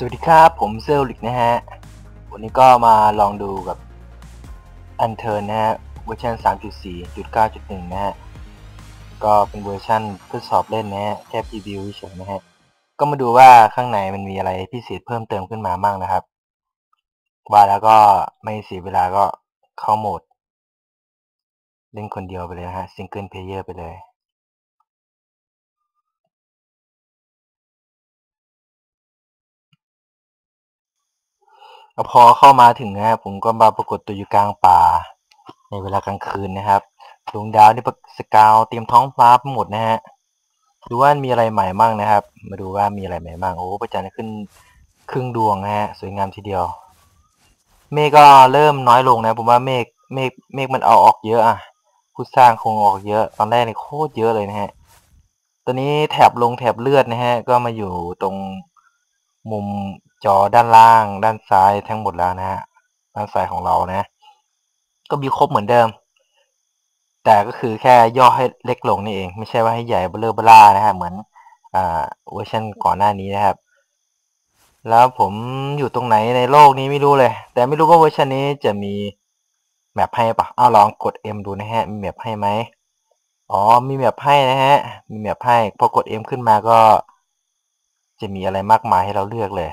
สวัสดีครับ ผมเซลลิกนะฮะ วันนี้ก็มาลองดูกับอันเทอร์นะฮะ เวอร์ชัน3.4.9.1 นะฮะ ก็เป็นเวอร์ชันทดสอบเล่นนะฮะ แค่พรีวิวเฉยนะฮะ ก็มาดูว่าข้างในมันมีอะไรพิเศษเพิ่มเติมขึ้นมาบ้างนะครับ ว่าแล้วก็ไม่เสียเวลาก็เข้าโหมด เล่นคนเดียวไปเลยนะฮะซิงเกิลเพลเยอร์ไปเลย พอเข้ามาถึงนะครับผมก็มาปรากฏตัวอยู่กลางป่า ในเวลากลางคืนนะครับดวงดาวนี่สกาวเตรียมท้องฟ้าไปหมดนะฮะดูว่ามีอะไรใหม่บ้างนะครับ มาดูว่ามีอะไรใหม่บ้างโอ้พระจันทร์ขึ้นครึ่งดวงนะฮะสวยงามทีเดียว เมฆก็เริ่มน้อยลงนะ ผมว่าเมฆเมฆเมฆมันเอาออกเยอะอะผู้สร้างคงออกเยอะ ตอนแรกนี่โคตรเยอะเลยนะฮะตอนนี้แถบลงแถบเลือดนะฮะ ก็มาอยู่ตรงมุม จอด้านล่าง ด้านซ้ายทั้งหมดแล้วนะฮะด้านซ้ายของเรานะ ก็มีครบเหมือนเดิม แต่ก็คือแค่ย่อให้เล็กลงนี่เอง ไม่ใช่ว่าให้ใหญ่เบลอเบล่านะฮะเหมือนอ่าเวอร์ชันก่อนหน้านี้นะครับ แล้วผมอยู่ตรงไหนในโลกนี้ไม่รู้เลย แต่ไม่รู้ว่าเวอร์ชันนี้จะมีแมปให้ปะอ้าวลองกด M ดูนะฮะ มีแมปให้ไหมอ๋อ มีแมปให้นะฮะ มีแมปให้ พอกด M ขึ้นมาก็ จะมีอะไรมากมายให้เราเลือกเลย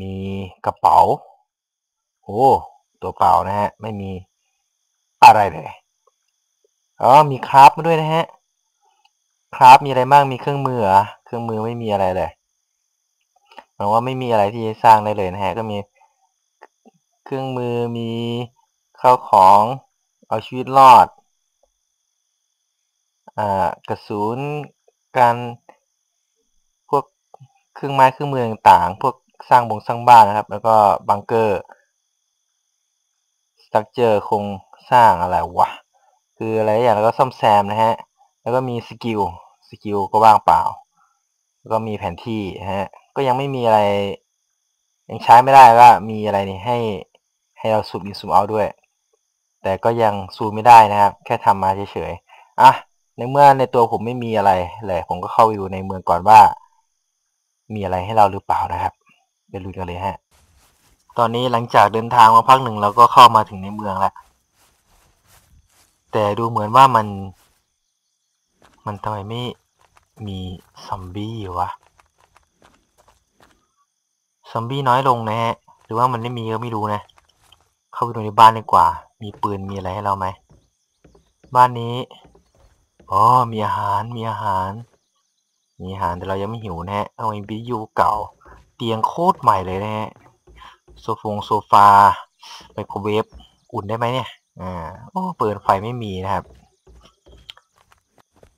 มีกระเป๋า โอ้ ตัวเปล่านะฮะ ไม่มีอะไรเลย อ๋อ มีคราฟมาด้วยนะฮะ คราฟมีอะไรบ้าง มีเครื่องมือเครื่องมือไม่มีอะไรเลยหมายว่าไม่มีอะไรที่สร้างได้เลยนะฮะ ก็มีเครื่องมือ มีข้าวของ เอาชีวิตรอด อ่า กระสุน การ พวกเครื่องไม้เครื่องมือต่างๆ พวก สร้างบงสร้างบ้านนะครับ แล้วก็บังเกอร์สตั๊กเจอร์คงสร้างอะไรวะ คืออะไรอย่างแล้วก็ซ่อมแซมนะฮะ แล้วก็มีสกิล สกิลก็ว่างเปล่า แล้วก็มีแผนที่ฮะ ก็ยังไม่มีอะไร ยังใช้ไม่ได้ก็มีอะไรนี่ให้ให้เราซูมอินซูมเอาด้วย แต่ก็ยังซูมไม่ได้นะครับ แค่ทำมาเฉยๆ อะ ในเมื่อในตัวผมไม่มีอะไรเลย ผมก็เข้าไปดูในเมืองก่อนว่า มีอะไรให้เราหรือเปล่านะครับ ไปลุยกันเลยฮะ ตอนนี้หลังจากเดินทางมาพักหนึ่งเราก็เข้ามาถึงในเมืองแล้ว แต่ดูเหมือนว่ามัน มันทำไมไม่มีซอมบี้อยู่วะ ซอมบี้น้อยลงนะฮะ หรือว่ามันไม่มีก็ไม่รู้นะ เข้าไปดูในบ้านดีกว่า มีปืนมีอะไรให้เราไหม บ้านนี้ อ๋อ มีอาหาร มีอาหาร มีอาหารแต่เรายังไม่หิวนะฮะเอาไอ้บิยูเก่า เตียงโคตรใหม่เลยนะฮะโซฟงโซฟาไมโครเวฟอุ่นได้ไหมเนี่ยอ่าโอ้เปิดไฟไม่มีนะครับ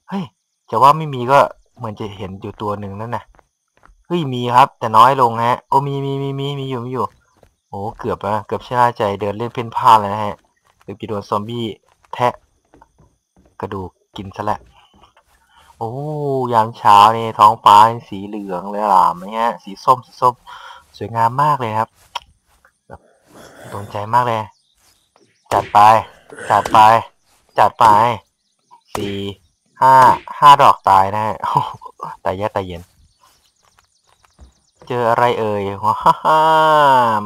เฮ้ยจะว่าไม่มีก็เหมือนจะเห็นอยู่ตัวหนึ่งนั่นนะเฮ้ยมีครับ แต่น้อยลงฮะ โอ้มีมีมีมีมีอยู่มีอยู่โอ้เกือบนะเกือบชนะใจเดินเล่นเพ่นพ่านเลยนะฮะเกือบจะโดนซอมบี้แทะกระดูกกินซะแล้ว อ้ยามเช้านี่ท้องฟ้าสีเหลืองเลยล่ะไหมฮะสีส้มสีส้มสวยงามมากเลยครับแบบโดนใจมากเลย จัดไป จัดไป จัดไปสี่ห้าห้าดอกตายนะฮะตายแย่ตายเย็น เจออะไรเอ่ยว้าฮ่า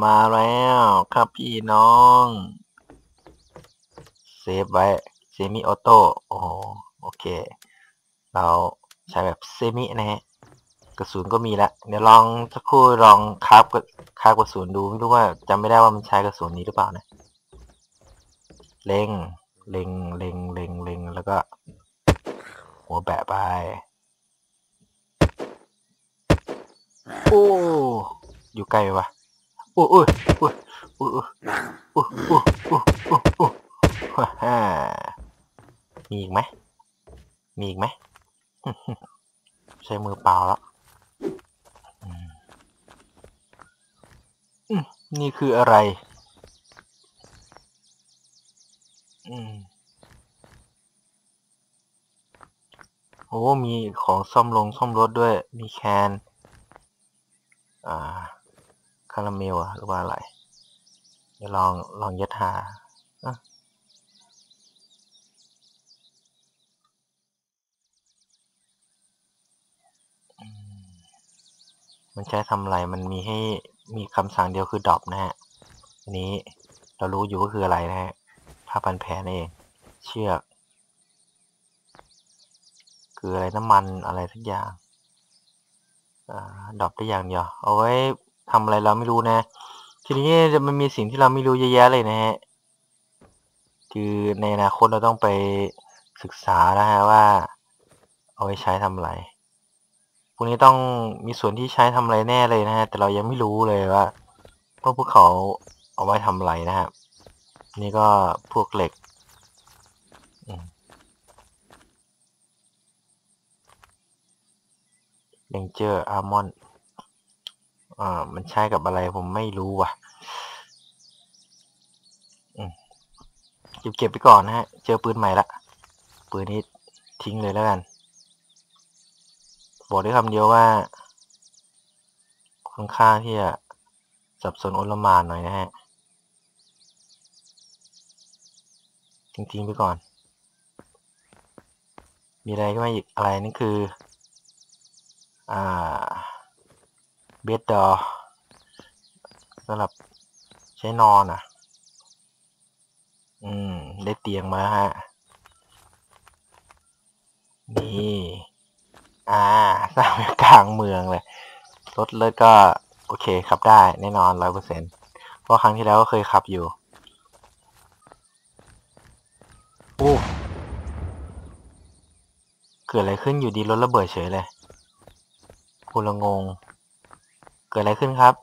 มาแล้วครับพี่น้องเซฟไว้เซมิออโต้โอ้โอเค เราใช้แบบเซมินะฮะกระสุนก็มีล้วเดี๋ยวลองสักครู่ลองคราฟกับคราฟกระสุนดูไม่รู้ว่าจำไม่ได้ว่ามันใช้กระสุนนี้หรือเปล่านะเล็งเล็งเล็งเล็งเล็งแล้วก็ หัวแบะไปโอ้อยู่ไกลวะโอ้โอ้โอ้โอ้โอ้โอ้โอ้โอ้โอ้ยฮ่าฮ่ามีอีกไหมมีอีกไหม ใช้มือเปล่าแล้วนี่คืออะไร อืมโอ้ มีของซ่อมลงซ่อมรถด้วย มีแคน อ่า คาราเมลอะหรือว่าอะไร เดี๋ยวลอง ลองยัดหา มันใช้ทำอะไรมันมีให้มีคำสั่งเดียวคือดรอปนะฮะอันนี้เรารู้อยู่ก็คืออะไรนะฮะผ้าพันแผลนั่นเอง เชือก คืออะไรน้ำมันอะไรสักอย่างดรอปได้อย่างเดียวเอาไว้ทำอะไรเราไม่รู้นะ ทีนี้มันมีสิ่งที่เราไม่รู้เยอะแยะเลยนะฮะคือในอนาคตเราต้องไปศึกษาแล้วฮะว่า เอาไว้ใช้ทำอะไร พวกนี้ต้องมีส่วนที่ใช้ทำอะไรแน่เลยนะฮะ แต่เรายังไม่รู้เลยว่าว่าพวกเขาเอาไว้ทำอะไรนะครับนี่ก็พวกเหล็กเลนเจอร์อาร์มอนอ่ามันใช้กับอะไรผมไม่รู้ว่ะเก็บเก็บไปก่อนนะฮะ เจอปืนใหม่ละ ปืนนี้ทิ้งเลยแล้วกัน บอกได้คำเดียวว่า ค่อนข้างที่จะสับสนโอลมานหน่อยนะฮะทิ้งๆไปก่อน มีอะไรก็ไม่อีกอะไรนั่นคือ อ่า เบดดอสำหรับใช้นอนอะ อืม ได้เตียงมาฮะ นี่ อ่าสร้างกลางเมืองเลย รถเลยก็ โอเคขับได้แน่นอนร้อยเปอร์เซ็นต์เพราะครั้งที่แล้วก็เคยขับอยู่โอ้เกิดอะไรขึ้นอยู่ดีรถระเบิดเฉยเลยกูละงง เกิดอะไรขึ้นครับ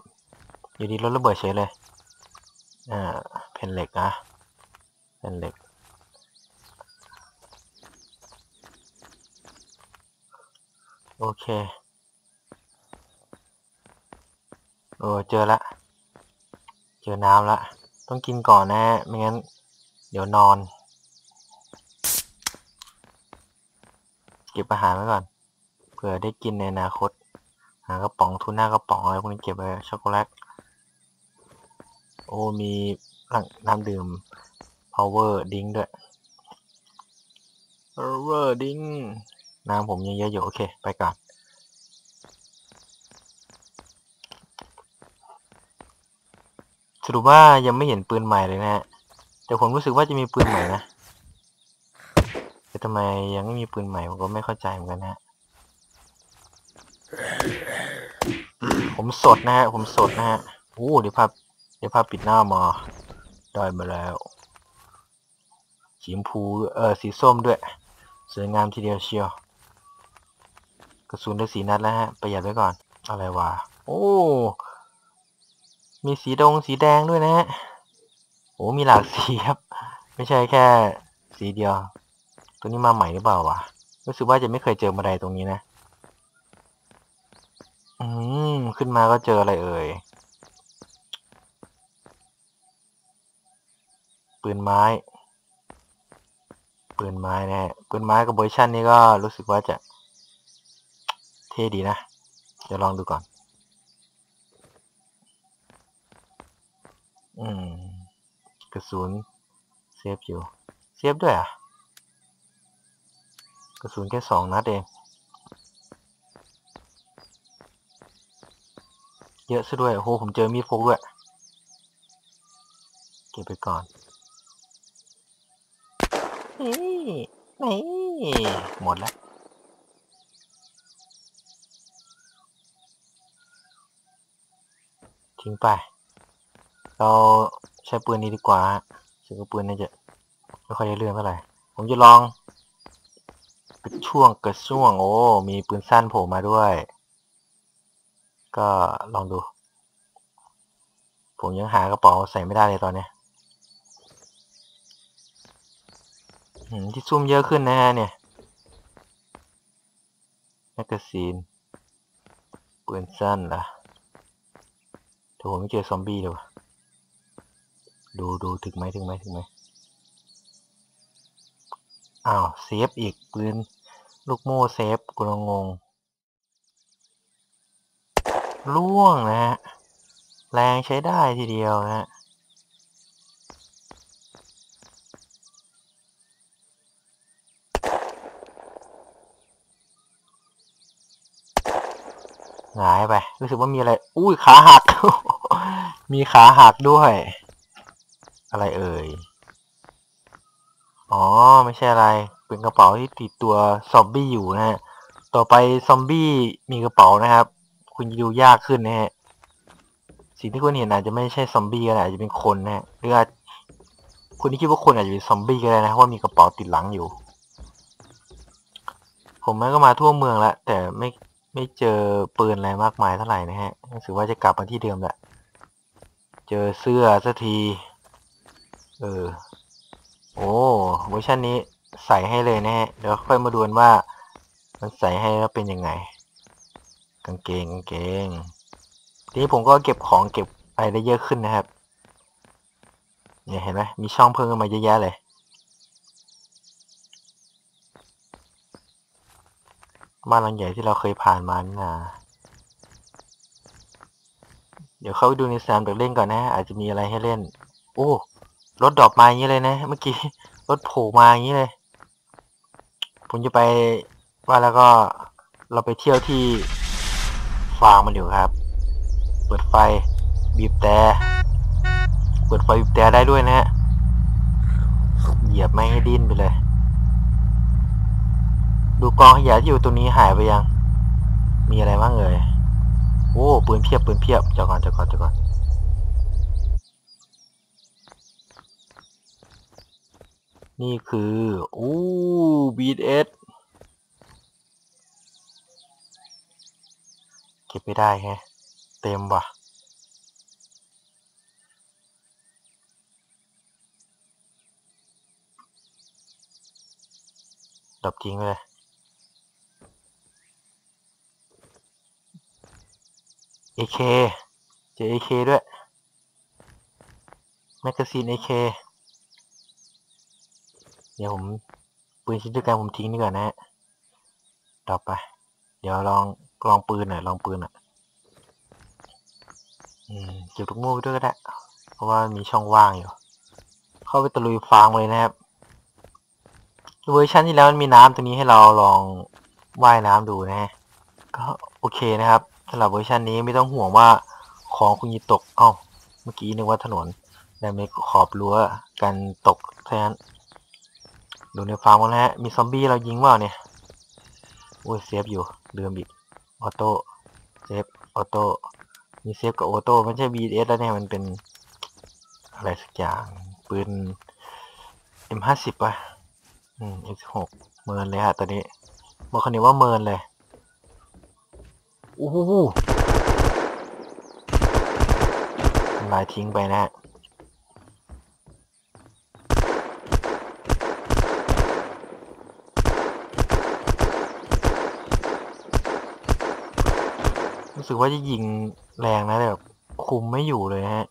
อยู่ดีรถระเบิดเฉยเลย อ่าแผ่นเหล็กนะแผ่นเหล็ก โอเคโอ้เจอละ เจอน้ำละ ต้องกินก่อนนะไม่งั้น เดี๋ยวนอน เก็บอาหารไว้ก่อน เผื่อได้กินในอนาคต หากระป๋องทุนหน้ากระป๋องอะไรพวกนี้เก็บไว้ช็อกโกแลต โอ้ มีน้ำดื่ม power ดิ้งด้วย power ดิ้ง น้ำผมยังเยอะอยู่ โอเค ไปก่อนสรุปว่ายังไม่เห็นปืนใหม่เลยนะฮะ แต่ผมรู้สึกว่าจะมีปืนใหม่นะ แต่ทำไมยังไม่มีปืนใหม่ผมก็ไม่เข้าใจเหมือนกันนะ ผมสดนะฮะ ผมสดนะฮะโอ้เดี๋ยวภาพเดี๋ยวภาพปิดหน้ามาได้มาแล้วสีชมพู เออสีส้มด้วย สวยงามทีเดียวเชียว ระสุนได้สีนัดแล้วฮะ ประหยัดไว้ก่อน อะไรวะ โอ้ มีสีดงสีแดงด้วยนะฮะ โอ้มีหลากสีครับ ไม่ใช่แค่สีเดียว ตัวนี้มาใหม่หรือเปล่าวะ รู้สึกว่าจะไม่เคยเจอมาไดตรงนี้นะ อืม ขึ้นมาก็เจออะไรเอ่ย ปืนไม้ปืนไม้นะฮะปืนไม้กับเวอร์ชันนี้ก็รู้สึกว่าจะ เท่ดีนะ เดี๋ยวลองดูก่อน อืม กระสุนเซฟอยู่ เซฟด้วยอะ กระสุนแค่สองนัดเอง เยอะซะด้วย โอ้โห ผมเจอมีดพกด้วย เก็บไปก่อนนี่นี่หมดแล้ว ทิ้งไป เราใช้ปืนนี้ดีกว่าใช้ปืนน่าจะไม่ค่อยได้เรื่องเท่าไหร่ผมจะลองกระช่วงกระช่วง โอ้ มีปืนสั้นโผล่มาด้วย ก็ลองดู ผมยังหากระเป๋าใส่ไม่ได้เลยตอนนี้ที่ซุ่มเยอะขึ้นนะฮะเนี่ยแมกกาซีนปืนสั้นล่ะ แต่ผมไม่เจอซอมบี้เลยวะดูดูถึงไหมถึงไหมถึงไหมอ้าวเซฟอีกปืนลูกโม่เซฟกูงงล่วงนะฮะแรงใช้ได้ทีเดียวนะฮะ หงายไป รู้สึกว่ามีอะไร อุ้ยขาหัก มีขาหักด้วย อะไรเอ่ย อ๋อ ไม่ใช่อะไร เป็นกระเป๋าที่ติดตัวซอมบี้อยู่นะฮะ ต่อไปซอมบี้มีกระเป๋านะครับ คุณจะดูยากขึ้นนะฮะ สิ่งที่คุณเห็นอาจจะไม่ใช่ซอมบี้ก็ได้อาจจะเป็นคนนะฮะหรืออาจคุณที่คิดว่าคนอาจจะเป็นซอมบี้ก็ได้นะเพราะว่ามีกระเป๋าติดหลังอยู่ผมมันก็มาทั่วเมืองแล้วแต่ไม่ ไม่เจอปืนอะไรมากมายเท่าไหร่นะฮะรู้สึกว่าจะกลับมาที่เดิมแหละ เจอเสื้อสักที เออ โอ้เวอร์ชันนี้ใส่ให้เลยนะฮะ เดี๋ยวค่อยมาดูนว่า มันใส่ให้แล้วเป็นยังไง กางเกงกางเกง ทีนี้ผมก็เก็บของเก็บอะไรได้เยอะขึ้นนะครับ เนี่ยเห็นไหมมีช่องเพิ่มขึ้นมาเยอะแยะเลย บ้านหลังใหญ่ที่เราเคยผ่านมานี่นาเดี๋ยวเข้าไปดูในสนามเด็กเล่นก่อนนะ อาจจะมีอะไรให้เล่น โอ้รถดรอปมาอย่างนี้เลยนะ เมื่อกี้รถโผล่มาอย่างนี้เลย ผมจะไปว่าแล้วก็เราไปเที่ยวที่ฟาร์มมันอยู่ครับ เปิดไฟบีบแต่เปิดไฟบีบแต่ได้ด้วยนะฮะเหยียบไม่ให้ดิ้นไปเลย ดูกองขยะที่อยู่ตรงนี้หายไปยัง มีอะไรบ้างเอ่ยโอ้ปืนเพียบปืนเพียบจอดก่อนจอดก่อนจอดก่อนนี่คืออู้บีเอสเก็บไม่ได้แฮะเต็มว่ะดับทิ้งเลย AK เคเจอ AK ด้วยแมกกาซีน AK เคเดี๋ยวผมปืนชิ้นเดียวกันผมทิ้งดีกว่านะฮะต่อไป เดี๋ยวลองลองปืนหน่อยลองปืนหน่อยอืมเก็บลูกโม่ไปด้วยก็ได้ เพราะว่ามีช่องว่างอยู่ เข้าไปตะลุยฟางเลยนะครับเวอร์ชันที่แล้วมันมีน้ำตรงนี้ให้เราลองว่ายน้ำดูนะฮะก็โอเคนะครับ สำหรับเวอร์ชันนี้ไม่ต้องห่วงว่าของคุณจะตกเอ้าเมื่อกี้นึกว่าถนนแต่ไม่ขอบรั้วกันตกแทนดูในฟาร์มกันแล้วฮะมีซอมบี้เรายิงว่าเนี่ยโอ้ยเซฟอยู่ลืมอีกออโต้เซฟออโต้มีเซฟกับออโต้ไม่ใช่ BS แล้วเนี่ยมันเป็น อะไรสักอย่างปืน M50 ป่ะ อืม X6 เมินเลยฮะตอนนี้บอกคนนี้ว่าเมินเลย โอ้โหลายทิ้งไปนะ รู้สึกว่าจะยิงแรงนะแต่แบบคุมไม่อยู่เลยฮะ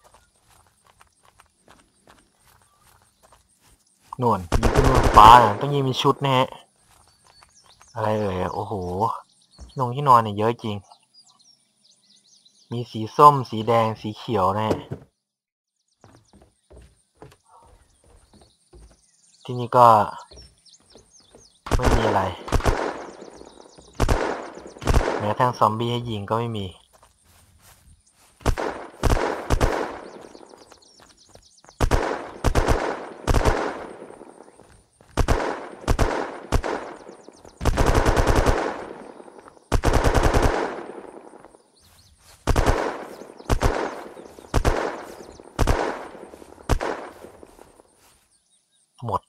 นวนยิงขึ้นบนฟ้าต้องยิงเป็นชุดนะฮะ อะไรเอ่ย โอ้โหนงที่นอนเนี่ยเยอะจริง มีสีส้ม สีแดง สีเขียวนะที่นี่ก็ ไม่มีอะไร แม้ทั้งซอมบี้ให้ยิงก็ไม่มี หมด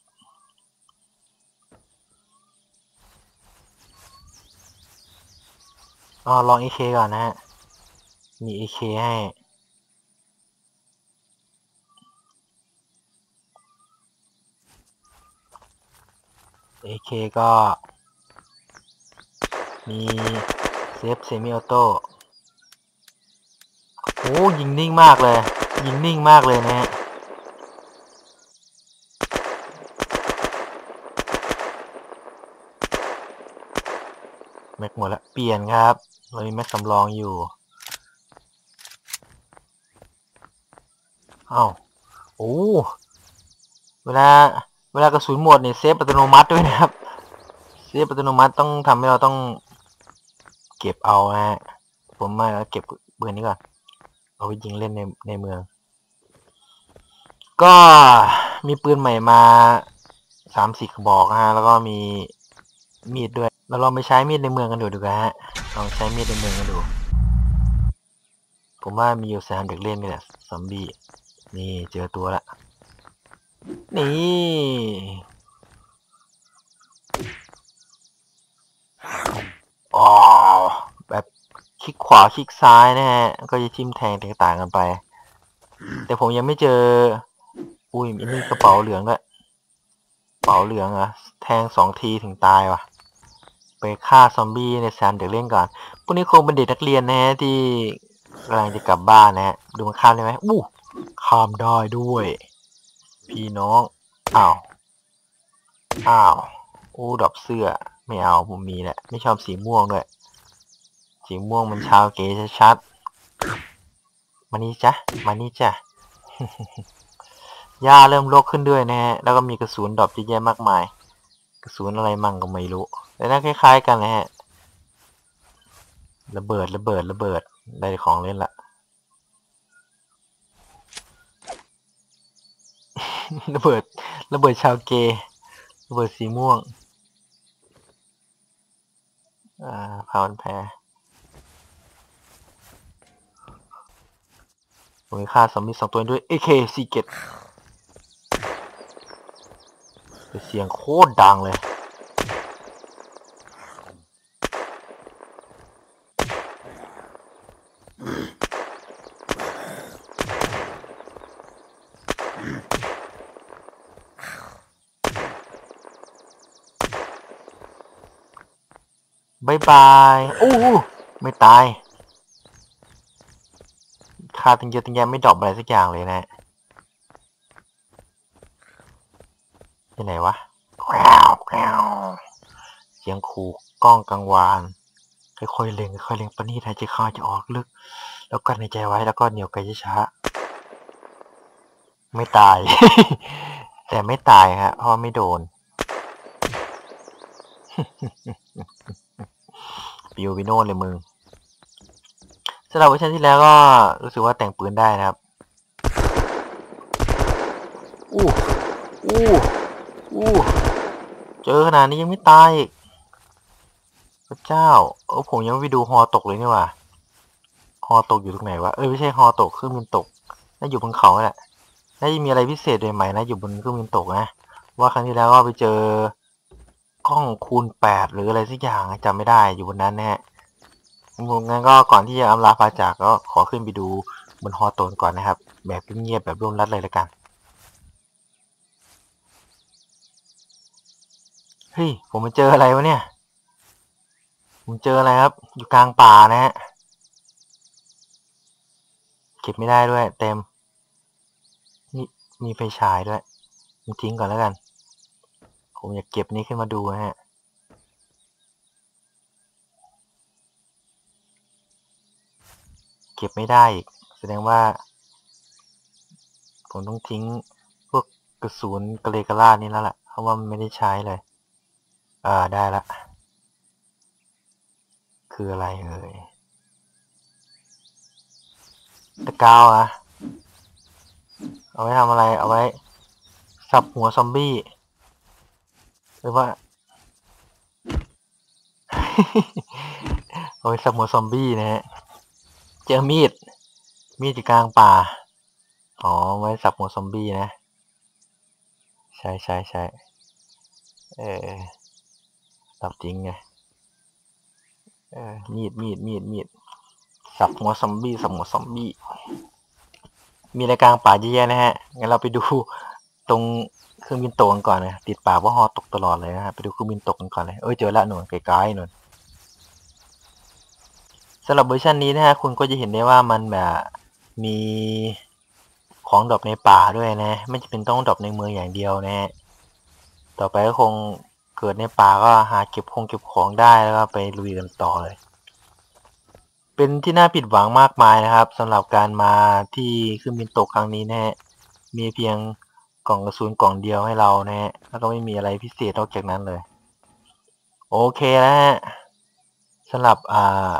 อ๋อลอง AK ก่อนนะฮะ มี AK ให้ AK ก็ มีเซฟเซมิออโต้โอ้ยิงนิ่งมากเลย ยิงนิ่งมากเลยนะฮะ ม็กหมดล้วเปลี่ยนครับ เรามีแม็กสำรองอยู่อ้าวโอ้เวลาเวลากระสุนหมดเนี่ยเซฟอัตโนมัติด้วยนะครับ เซฟอัตโนมัติต้องทำให้เราต้องเก็บเอานะฮะผมมาเก็บปืนนี้ก่อน เอาไปยิงเล่นในในเมือง ก็มีปืนใหม่มาสามสี่กระบอกนะฮะ แล้วก็มีมีดด้วย เราลองไปใช้มีดในเมืองกันดูดีกว่าฮะลองใช้มีดในเมืองกันดู ผมว่ามีอยู่สนามเด็กเล่นนี่แหละซอมบี้นี่เจอตัวละนี่อ๋อแบบคลิกขวาคลิกซ้ายนะฮะ ก็จะทิ่มแทงแตกต่างกันไป แต่ผมยังไม่เจอ อุ้ยอันนี้กระเป๋าเหลืองด้วยกระเป๋าเหลืองอะแทงสองทีถึงตายว่ะ ไปฆ่าซอมบี้ในสนามเด็กเล่นก่อน พวกนี้คงเป็นเด็กนักเรียนนะฮะที่กำลังจะกลับบ้านนะฮะ ดูมันข้ามได้ไหมอู้ข้ามได้ด้วย พี่น้อง อ้าว อ้าว อู้ดอกเสื้อ ไม่เอาผมมีแหละ ไม่ชอบสีม่วงด้วย สีม่วงมันชาวเก๋ชัดๆมานี่จ้ะ มานี่จ้ะหญ้าเริ่มรกขึ้นด้วยนะฮะ แล้วก็มีกระสุนดอปเยอะแยะมากมาย กระสุนอะไรมั่งก็ไม่รู้ แต่น่าคล้ายๆกันนะฮะ ระเบิดระเบิดระเบิดได้ของเล่นละระเบิดระเบิดชาวเกย์ระเบิดสีม่วง อ่าพาวันแพ้ผมมีค่าซอมบี้สองตัวด้วย AK 4เกตเสียงโคตรดังเลยายบายโอ้ไม่ตายค่าตั้งเยอะตั้งแยะไม่ดรอปอะไรสักอย่างเลยนะที่ไหนวะแกรวแกรวเสียงขู่กล้องกังวานค่อยๆเล็งค่อยๆเล็งปนนี้หายใจเข้าจะออกลึก แล้วกันในใจไว้แล้วก็เหนียวไกช้าไม่ตาย แต่ไม่ตายฮะเพราะไม่โดน ปิววิโน่เลยมึงสำหรับเวอร์ชันที่แล้วก็รู้สึกว่าแต่งปืนได้นะครับ อู้อู้อู้เจอขนาดนี้ยังไม่ตายอีกพระเจ้าเออผมยังไปดูฮอตกเลยนี่ว่าฮอตกอยู่ตรงไหนวะเออไม่ใช่ฮอตกเครื่องบินตกน่าอยู่บนเขาแหละน่าจะมีอะไรพิเศษใหม่ๆนะอยู่บนเครื่องบินตกนะว่าครั้งที่แล้วก็ไปเจอ กล้องคูณแปดหรืออะไรสักอย่างจำไม่ได้อยู่บนนั้นแน่งั้นก็ก่อนที่จะอำลาพาจากก็ขอขึ้นไปดูบนฮอโตนก่อนนะครับ แบบเงียบแบบร่วมรัดเลยละกัน เฮ้ย ผมมาเจออะไรวะเนี่ย ผมเจออะไรครับ อยู่กลางป่านะฮะ เก็บไม่ได้ด้วย เต็ม นี่มีไฟฉายด้วย ผมทิ้งก่อนแล้วกัน ผมอยากเก็บนี้ขึ้นมาดูนะฮะเก็บไม่ได้อีกแสดงว่า ผมต้องทิ้งพวกกระสุนกระเลกระลาดนี่แล้วแหละเพราะว่ามันไม่ได้ใช้เลย อ่าได้ละ คืออะไรเอ่ยตะกาวอะเอาไว้ทำอะไร เอาไว้สับหัวซอมบี้ หรือว่าเอาไว้สับหัวซอมบี้นะฮะ เจอมีด มีดอยู่กลางป่า อ๋อ ไว้สับหัวซอมบี้นะ ใช่ใช่ใช่เออสับจริงไง เออ มีดมีดมีดมีด สับหัวซอมบี้ สับหัวซอมบี้ มีอะไรกลางป่าเยอะแยะนะฮะ งั้นเราไปดู ตรงเครื่องบินตกกันก่อนนะติดป่าว่าฮอตกตลอดเลยนะฮะไปดูเครื่องบินตกกันก่อนเลยเอ้ยเจอละหนุนไกลๆหนุนสำหรับเวอร์ชันนี้นะฮะคุณก็จะเห็นได้ว่ามันแบบมีของดรอปในป่าด้วยนะ ไม่จำเป็นต้องดรอปในเมืองอย่างเดียวนะฮะต่อไปก็คงเกิดในป่าก็หาเก็บคงเก็บของได้แล้วก็ไปลุยกันต่อเลย เป็นที่น่าผิดหวังมากมายนะครับสำหรับการมาที่เครื่องบินตกครั้งนี้นะฮะมีเพียง กล่องกระสุนกล่องเดียวให้เรานะฮะแล้วก็ไม่มีอะไรพิเศษนอกจากนั้นเลย โอเคนะฮะสำหรับอ่า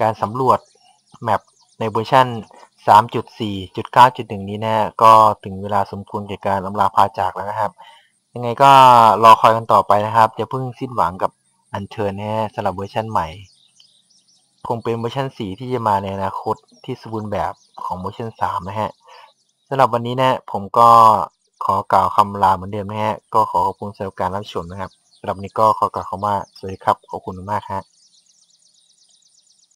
การสำรวจแมปในเวอร์ชัน3.4.9.1 นี้นะฮะก็ถึงเวลาสมควรแก่การอำลาพาจากแล้วนะครับ ยังไงก็รอคอยกันต่อไปนะครับอย่าเพิ่งสิ้นหวังกับอันเชิญนะฮะสำหรับเวอร์ชันใหม่ คงเป็นเวอร์ชัน4 ที่จะมาในอนาคตที่สมบูรณ์แบบของเวอร์ชัน3 นะฮะ สำหรับวันนี้นะผมก็ขอกล่าวคำลาเหมือนเดิมนะฮะ ก็ขอขอบคุณสำหรับการรับชมนะครับสำหรับวันนี้ก็ขอกล่าวคำว่าสวัสดีครับ ขอบคุณมากฮะ